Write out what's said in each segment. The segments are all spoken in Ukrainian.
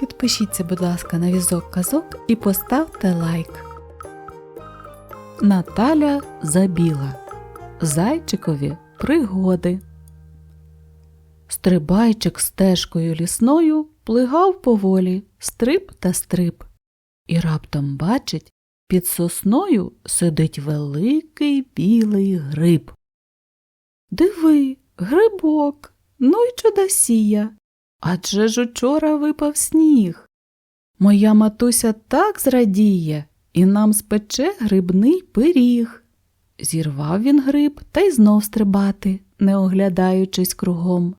Підпишіться, будь ласка, на візок казок і поставте лайк. Наталя Забіла. Зайчикові пригоди. Стрибайчик стежкою лісною плигав поволі, стрип та стрип. І раптом бачить, під сосною сидить великий білий гриб. Диви, грибок, ну й чудосія. Адже ж учора випав сніг. Моя матуся так зрадіє і нам спече грибний пиріг. Зірвав він гриб та й знов стрибати, не оглядаючись кругом,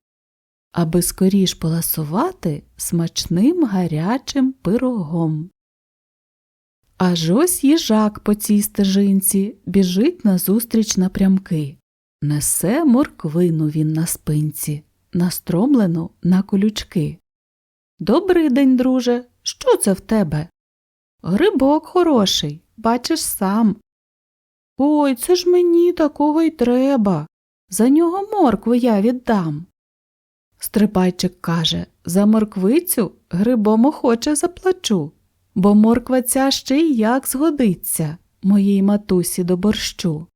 аби скоріш поласувати смачним гарячим пирогом. Аж ось їжак по цій стежинці біжить назустріч напрямки. Несе морквину він на спинці, настромлену на колючки. Добрий день, друже, що це в тебе? Грибок хороший, бачиш сам. Ой, це ж мені такого й треба. За нього моркву я віддам. Стрибайчик каже за морквицю грибом охоче заплачу, бо морква ця ще й як згодиться моїй матусі до борщу.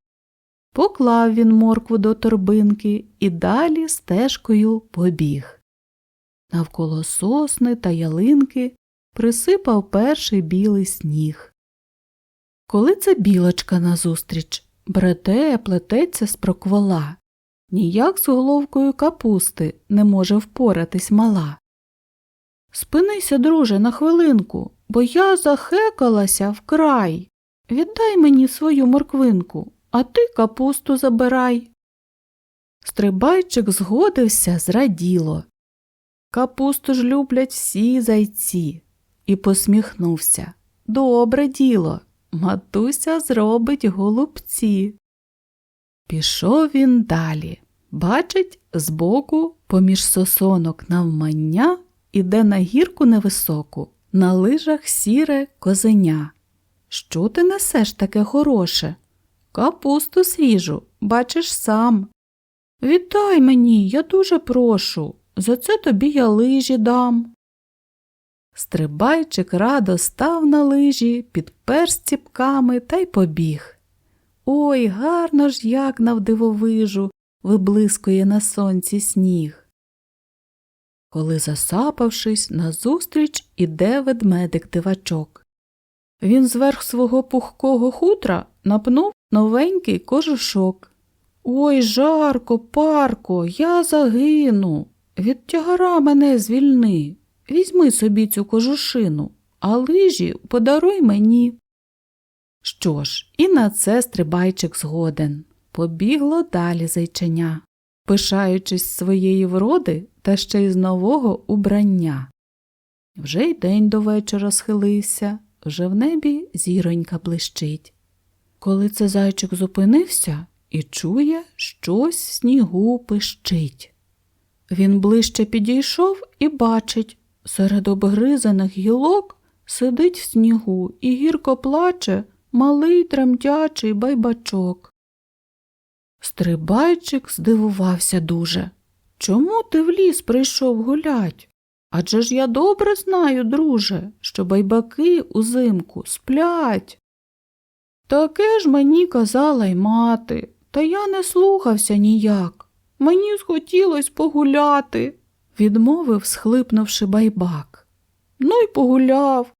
Поклав він моркву до торбинки і далі стежкою побіг. Навколо сосни та ялинки присипав перший білий сніг. Коли це білочка назустріч, брете, плететься з проквола, ніяк з головкою капусти не може впоратись мала. Спинися, друже, на хвилинку, бо я захекалася вкрай. Віддай мені свою морквинку, а ти капусту забирай. Стрибайчик згодився зраділо. Капусту ж люблять всі зайці, і посміхнувся. Добре діло, матуся зробить голубці. Пішов він далі. Бачить, збоку, поміж сосонок навмання, іде на гірку невисоку, на лижах сіре козеня. Що ти несеш таке хороше? Капусту свіжу, бачиш сам. Віддай мені, я дуже прошу, за це тобі я лижі дам. Стрибайчик радо став на лижі, підпер стіпками та й побіг. Ой, гарно ж як навдивовижу виблискує на сонці сніг. Коли, засапавшись, назустріч іде ведмедик дивачок. Він зверх свого пухкого хутра напнув новенький кожушок. Ой, жарко, парко, я загину. Від тягара мене звільни. Візьми собі цю кожушину, а лижі подаруй мені. Що ж, і на це стрибайчик згоден. Побігло далі зайченя, пишаючись своєї вроди та ще й з нового убрання. Вже й день до вечора схилився, вже в небі зіронька блищить. Коли це зайчик зупинився і чує, щось в снігу пищить. Він ближче підійшов і бачить, серед обгризаних гілок сидить в снігу і гірко плаче малий тремтячий байбачок. Стрибайчик здивувався дуже. Чому ти в ліс прийшов гулять? Адже ж я добре знаю, друже, що байбаки узимку сплять. Таке ж мені казала й мати, та я не слухався ніяк. Мені схотілось погуляти, відмовив, схлипнувши байбак. Ну й погуляв.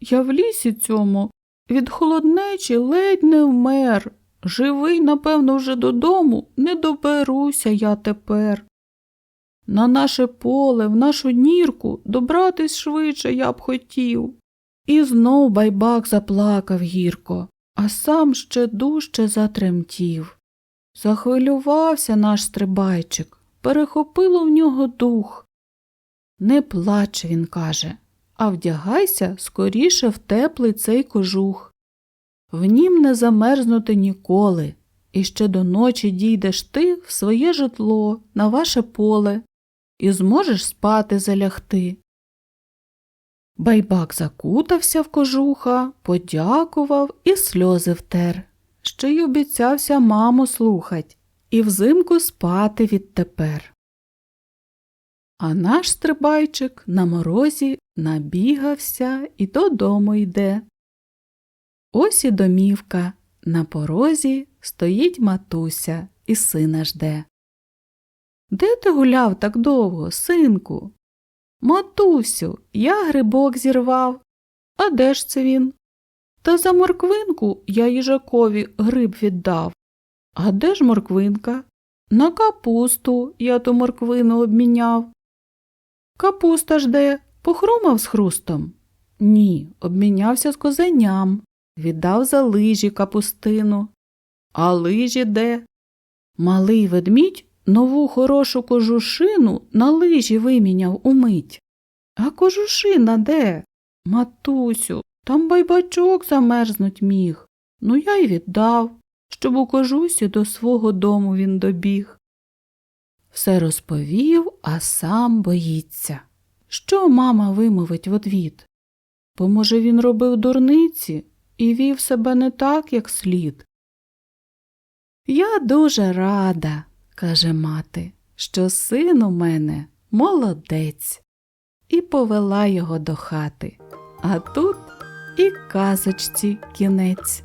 Я в лісі цьому від холоднечі ледь не вмер. Живий, напевно, вже додому не доберуся я тепер. На наше поле, в нашу нірку добратись швидше я б хотів. І знов байбак заплакав гірко, а сам ще дужче затремтів. Захвилювався наш стрибайчик, перехопило в нього дух. Не плач, він каже, а вдягайся скоріше в теплий цей кожух. В нім не замерзнути ніколи, і ще до ночі дійдеш ти в своє житло, на ваше поле, і зможеш спати залягти. Байбак закутався в кожуха, подякував і сльози втер, ще й обіцявся маму слухать і взимку спати відтепер. А наш стрибайчик на морозі набігався і додому йде. Ось і домівка. На порозі стоїть матуся і сина жде. Де ти гуляв так довго, синку? Матусю, я грибок зірвав. А де ж це він? Та за морквинку я їжакові гриб віддав. А де ж морквинка? На капусту я ту морквину обміняв. Капуста ж де? Похрумав з хрустом? Ні, обмінявся з козеням, віддав за лижі капустину. А лижі де? Малий ведмідь нову хорошу кожушину на лижі виміняв умить. А кожушина де? Матусю, там байбачок замерзнуть міг. Ну я й віддав, щоб у кожусі до свого дому він добіг. Все розповів, а сам боїться. Що мама вимовить в одвід? Бо, може, він робив дурниці і вів себе не так, як слід. Я дуже рада, каже мати, що син у мене молодець, і повела його до хати. А тут і казочці кінець.